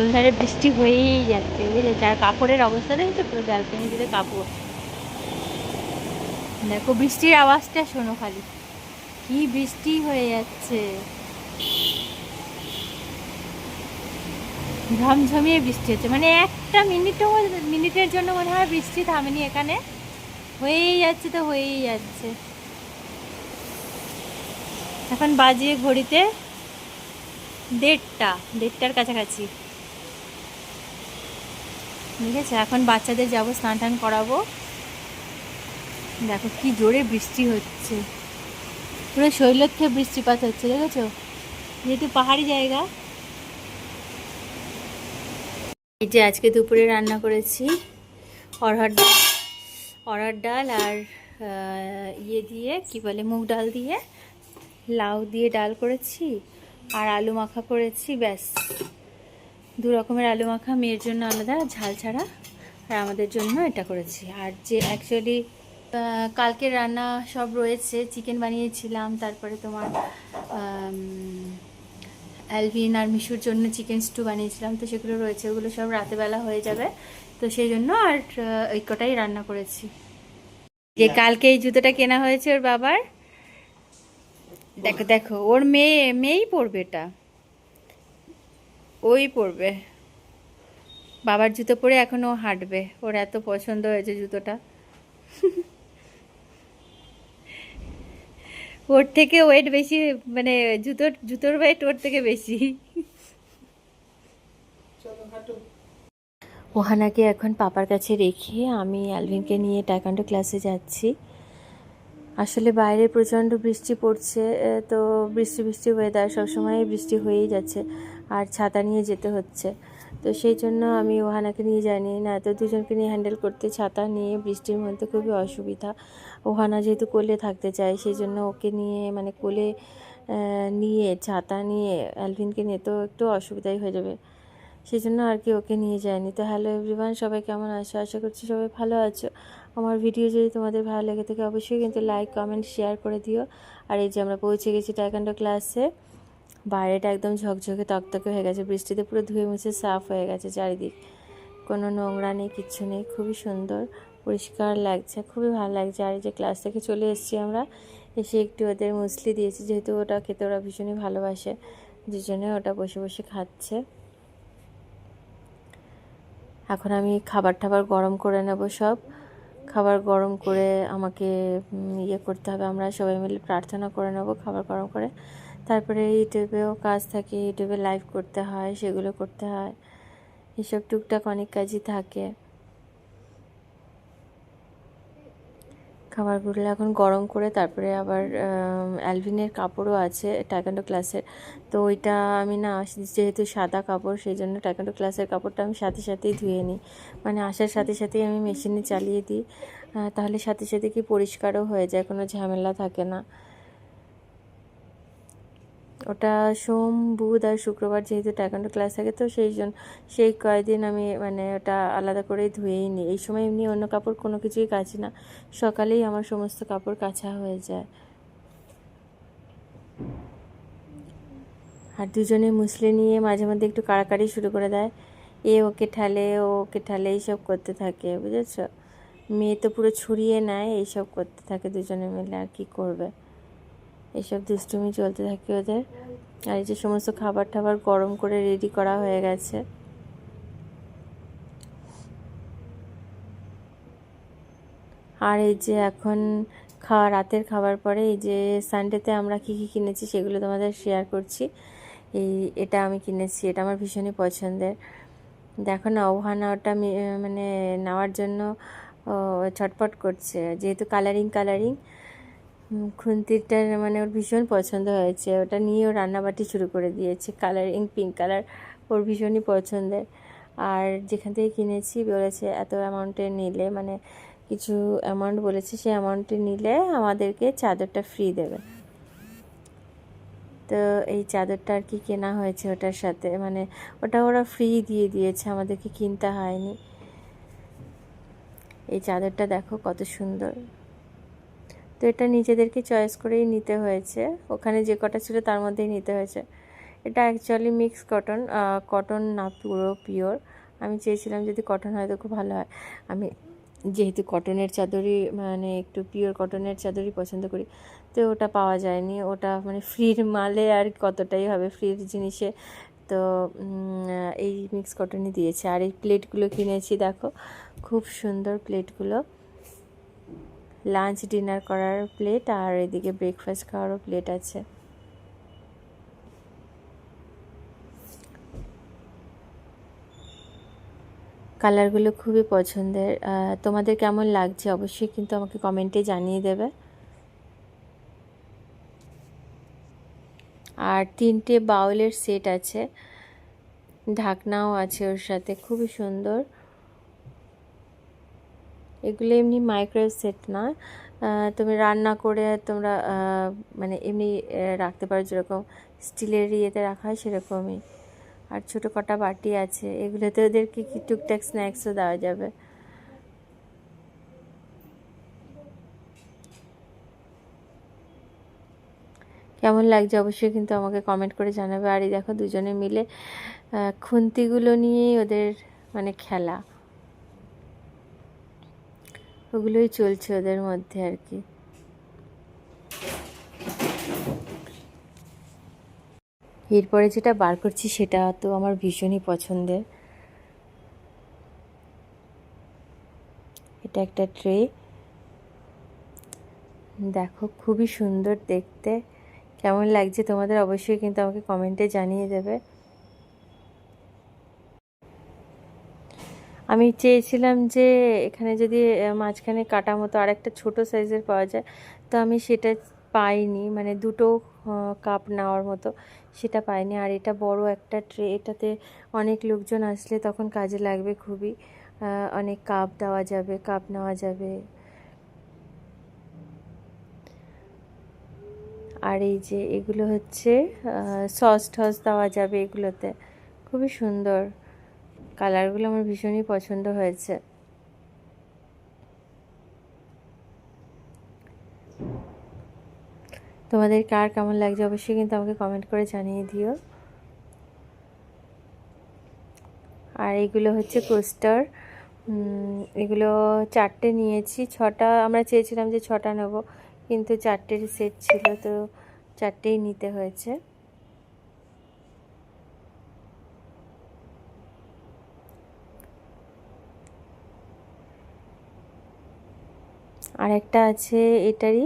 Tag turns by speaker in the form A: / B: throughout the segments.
A: সন্ধ্যারে বৃষ্টি হয়েই যাচ্ছে বুঝেছে আর কাপড়ের অবস্থা দেখেছ পুরো ব্যালকনিতে কাপড়। দেখো, বৃষ্টির আওয়াজটা শোনো খালি। কি বৃষ্টি হয়ে যাচ্ছে। ঝমঝমিয়ে বৃষ্টি হচ্ছে। মানে একটা মিনিটও, মিনিটের জন্য মনে হয় বৃষ্টি থামেনি এখানে। হয়েই যাচ্ছে তো, হয়েই যাচ্ছে। এখন বাজিয়ে ঘড়িতে দেড়টা, দেড়টার কাছাকাছি। ঠিক আছে, এখন বাচ্চাদের যাব, স্নান টান করাবো। দেখো কি জোরে বৃষ্টি হচ্ছে। পুরো শৈলক্ষে বৃষ্টিপাত হচ্ছে, দেখেছ? যেহেতু পাহাড়ি জায়গা। এই যে আজকে দুপুরে রান্না করেছি অরহর ডাল অরহর ডাল আর ইয়ে দিয়ে, কি বলে, মুগ ডাল দিয়ে, লাউ দিয়ে ডাল করেছি, আর আলু মাখা করেছি, ব্যাস। দু রকমের আলু মাখা মেয়ের জন্য আলাদা, ঝাল ছাড়া। আর আমাদের জন্য এটা করেছি। আর যে অ্যাকচুয়ালি কালকের রান্না সব রয়েছে চিকেন বানিয়েছিলাম, তারপরে তোমার অ্যালভিন আর মিশুর জন্য চিকেন স্টু বানিয়েছিলাম, তো সেগুলো রয়েছে। ওগুলো সব রাতেবেলা হয়ে যাবে। তো সেই জন্য আর ওই কটাই রান্না করেছি। যে কালকে এই জুতোটা কেনা হয়েছে ওর বাবার, দেখো দেখো, ওর মেয়ে, মেয়েই পরবে এটা। ওই পরবে। বাবার জুতো পরে এখন ও হাঁটবে। ওর এত পছন্দ হয়েছে জুতোটা। ওর থেকে ওয়েট বেশি মানে জুতোর জুতোর ওয়েট ওর থেকে বেশি। ওহানাকে এখন পাপার কাছে রেখে আমি অ্যালভিনকে নিয়ে টাইকান্ডো ক্লাসে যাচ্ছি। আসলে বাইরে প্রচণ্ড বৃষ্টি পড়ছে তো বৃষ্টি বৃষ্টি ওয়েদার সবসময় বৃষ্টি হয়েই যাচ্ছে। আর ছাতা নিয়ে যেতে হচ্ছে। তো সেই জন্য আমি ওহানাকে নিয়ে যাইনি না, তো দুজনকে নিয়ে হ্যান্ডেল করতে ছাতা নিয়ে বৃষ্টির মধ্যে খুবই অসুবিধা। ওহানা যেহেতু কোলে থাকতে চায়, সেই জন্য ওকে নিয়ে মানে কোলে নিয়ে, ছাতা নিয়ে, অ্যালভিনকে নিয়ে তো একটু অসুবিধাই হয়ে যাবে। সেই জন্য আর কি ওকে নিয়ে যায়নি। তো হ্যালো এভরিওয়ান, সবাই কেমন আছো? আশা করছি সবাই ভালো আছো। আমার ভিডিও যদি তোমাদের ভালো লেগে থাকে, অবশ্যই কিন্তু লাইক, কমেন্ট, শেয়ার করে দিও। আর এই যে আমরা পৌঁছে গেছি টাইকান্ডো ক্লাসে। বাইরেটা একদম ঝকঝকে তকতকে হয়ে গেছে। বৃষ্টিতে পুরো ধুয়ে মুছে সাফ হয়ে গেছে চারিদিক। কোনো নোংরা নেই, কিচ্ছু নেই। খুবই সুন্দর, পরিষ্কার লাগছে, খুবই ভালো লাগছে। আর এই যে ক্লাস থেকে চলে এসেছি আমরা, এসে একটু ওদের মুসলি দিয়েছি, যেহেতু ওটা খেতে ওরা ভীষণই ভালোবাসে, দুজনে ওটা বসে বসে খাচ্ছে। এখন আমি খাবার টাবার গরম করে নেব সব। খাবার গরম করে আমাকে ইয়ে করতে হবে। আমরা সবাই মিলে প্রার্থনা করে নেব খাবার গরম করে। তারপরে ইউটিউবেও কাজ থাকে, ইউটিউবে লাইভ করতে হয়, সেগুলো করতে হয়। এসব টুকটাক অনেক কাজই থাকে। খাবারগুলো এখন গরম করে তারপরে আবার অ্যালভিনের কাপড়ও আছে টাইকান্ডো ক্লাসের তো ওইটা আমি না, যেহেতু সাদা কাপড় সেই জন্য টাইকান্ডো ক্লাসের কাপড়টা আমি সাথে সাথেই ধুয়ে নিই। মানে আসার সাথে সাথেই আমি মেশিনে চালিয়ে দিই। তাহলে সাথে সাথে কি পরিষ্কারও হয়ে যায়, কোনো ঝামেলা থাকে না। ওটা সোম, বুধ আর শুক্রবার যেহেতু টাইকান্ডো ক্লাস থাকে, তো সেই জন্য সেই কয়দিন আমি মানে ওটা আলাদা করেই ধুয়েই নিই। এই সময় এমনি অন্য কাপড় কোনো কিছুই কাচি না। সকালেই আমার সমস্ত কাপড় কাচা হয়ে যায়। আর দুজনে মুসলি নিয়ে মাঝে মধ্যে একটু কাড়াকাড়ি শুরু করে দেয়। এ ওকে ঠালে, ও ওকে ঠালে, এইসব করতে থাকে, বুঝেছ? মেয়ে তো পুরো ছড়িয়ে নেয়, এইসব করতে থাকে দুজনে মিলে, আর কি করবে? এইসব দুষ্টুমি চলতে থাকে ওদের। আর এই যে সমস্ত খাবার টাবার গরম করে রেডি করা হয়ে গেছে। আর এই যে এখন খাওয়া রাতের খাবার পরে এই যে সানডেতে আমরা কী কী কিনেছি সেগুলো তোমাদের শেয়ার করছি। এই, এটা আমি কিনেছি, এটা আমার ভীষণই পছন্দের। দেখো না ওহানা মানে নেওয়ার জন্য ছটপট করছে। যেহেতু কালারিং কালারিং খুন্তিটা মানে ওর ভীষণ পছন্দ হয়েছে। ওটা নিয়ে ও রান্নাবাটি শুরু করে দিয়েছে। কালারিং পিঙ্ক কালার ওর ভীষণই পছন্দের। আর যেখান থেকে কিনেছি বলেছে, এত অ্যামাউন্টে নিলে মানে কিছু অ্যামাউন্ট বলেছে, সেই অ্যামাউন্টে নিলে আমাদেরকে চাদরটা ফ্রি দেবে। তো এই চাদরটা আর কি কেনা হয়েছে ওটার সাথে। মানে ওটা ওরা ফ্রি দিয়ে দিয়েছে, আমাদেরকে কিনতে হয়নি। এই চাদরটা দেখো কত সুন্দর। তো এটা নিজেদেরকে চয়েস করেই নিতে হয়েছে। ওখানে যে কটা ছিল তার মধ্যেই নিতে হয়েছে। এটা অ্যাকচুয়ালি মিক্স কটন কটন না পুরো পিওর আমি চেয়েছিলাম যদি কটন হয় তো খুব ভালো হয়। আমি যেহেতু কটনের চাদরই মানে একটু পিওর কটনের চাদরই পছন্দ করি, তো ওটা পাওয়া যায়নি। ওটা মানে ফ্রির মালে আর কতটাই হবে ফ্রির জিনিসে। তো এই মিক্স কটনই দিয়েছে। আর এই প্লেটগুলো কিনেছি, দেখো, খুব সুন্দর প্লেটগুলো লাঞ্চ ডিনার করার প্লেট আর এদিকে ব্রেকফাস্ট খাওয়ারও প্লেট আছে। কালারগুলো খুবই পছন্দের। তোমাদের কেমন লাগছে? অবশ্যই কিন্তু আমাকে কমেন্টে জানিয়ে দেবে। আর তিনটে বাউলের সেট আছে। ঢাকনাও আছে ওর সাথে। খুবই সুন্দর। এগুলো এমনি মাইক্রোওয়েভ সেট না। তুমি রান্না করে তোমরা মানে এমনি রাখতে পারো যেরকম স্টিলের ইয়েতে রাখা হয় সেরকমই। আর ছোটো কটা বাটি আছে, এগুলোতে ওদেরকে কি টুকটাক স্ন্যাক্সও দেওয়া যাবে। কেমন লাগছে অবশ্যই কিন্তু আমাকে কমেন্ট করে জানাবে। আর এই দেখো দুজনে মিলে খুন্তিগুলো নিয়েই ওদের মানে খেলা। ওগুলোই চলছে ওদের মধ্যে আর কি। এরপরে যেটা বার করছি সেটা তো আমার ভীষণই পছন্দের। এটা একটা ট্রে। দেখো, খুবই সুন্দর দেখতে। কেমন লাগছে তোমাদের অবশ্যই কিন্তু আমাকে কমেন্টে জানিয়ে দেবে। আমি চেয়েছিলাম যে এখানে যদি মাঝখানে কাটা মতো আর একটা ছোটো সাইজের পাওয়া যায়, তো আমি সেটা পাইনি। মানে দুটো কাপ নেওয়ার মতো সেটা পাইনি। আর এটা বড় একটা ট্রে, এটাতে অনেক লোকজন আসলে তখন কাজে লাগবে খুবই। অনেক কাপ দেওয়া যাবে, কাপ নেওয়া যাবে। আর এই যে এগুলো হচ্ছে সস টস দেওয়া যাবে এগুলোতে। খুবই সুন্দর। কালারগুলো আমার ভীষণই পছন্দ হয়েছে। তোমাদের কার কেমন লাগছে অবশ্যই কিন্তু আমাকে কমেন্ট করে জানিয়ে দিও। আর এগুলো হচ্ছে কোস্টার এগুলো চারটে নিয়েছি, ছটা, আমরা চেয়েছিলাম যে ছটা নেব, কিন্তু চারটের সেট ছিল, তো চারটেই নিতে হয়েছে। আর একটা আছে এটারই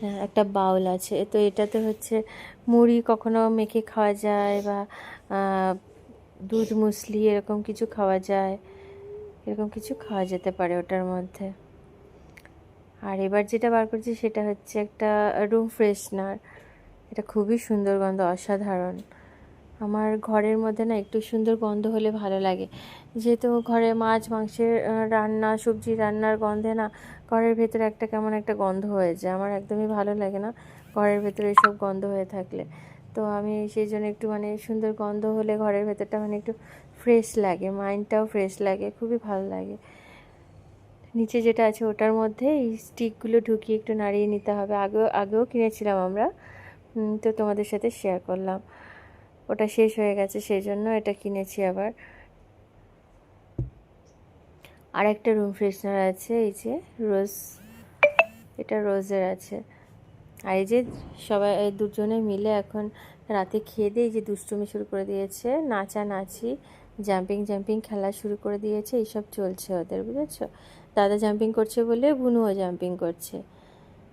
A: হ্যাঁ, একটা বাউল আছে। তো এটাতে হচ্ছে মুড়ি কখনো মেখে খাওয়া যায় বা দুধ মুসলি এরকম কিছু খাওয়া যায় এরকম কিছু খাওয়া যেতে পারে ওটার মধ্যে। আর এবার যেটা বার করছি সেটা হচ্ছে একটা রুম ফ্রেশনার। এটা খুবই সুন্দর গন্ধ অসাধারণ। আমার ঘরের মধ্যে না একটু সুন্দর গন্ধ হলে ভালো লাগে। যেহেতু ঘরে মাছ, মাংসের রান্না, সবজি রান্নার গন্ধে না ঘরের ভেতরে একটা কেমন একটা গন্ধ হয়ে যায়। আমার একদমই ভালো লাগে না ঘরের ভেতরে এসব গন্ধ হয়ে থাকলে। তো আমি সেই জন্য একটু মানে সুন্দর গন্ধ হলে ঘরের ভেতরটা মানে একটু ফ্রেশ লাগে মাইন্ডটাও ফ্রেশ লাগে, খুবই ভালো লাগে। নিচে যেটা আছে ওটার মধ্যে এই স্টিকগুলো ঢুকিয়ে একটু নাড়িয়ে নিতে হবে। আগেও আগেও কিনেছিলাম আমরা। তো তোমাদের সাথে শেয়ার করলাম। ওটা শেষ হয়ে গেছে, সেই জন্য এটা কিনেছি আবার। আর একটা রুম ফ্রেশনার আছে, এই যে রোজ এটা রোজের আছে। আর এই যে সবাই দুজনে মিলে এখন রাতে খেয়ে দিয়ে এই যে দুষ্টুমি শুরু করে দিয়েছে, নাচা নাচি জাম্পিং জাম্পিং খেলা শুরু করে দিয়েছে, এইসব চলছে ওদের, বুঝেছ? দাদা জাম্পিং করছে বলে বুনুও জাম্পিং করছে।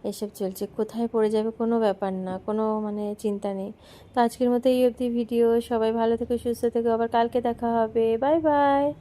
A: এসব চলছে। কোথায় পড়ে যাবে কোনো ব্যাপার না, কোনো মানে চিন্তা নেই। তো আজকের মতো এই অবধি ভিডিও। সবাই ভালো থেকে, সুস্থ থেকে। আবার কালকে দেখা হবে। Bye bye.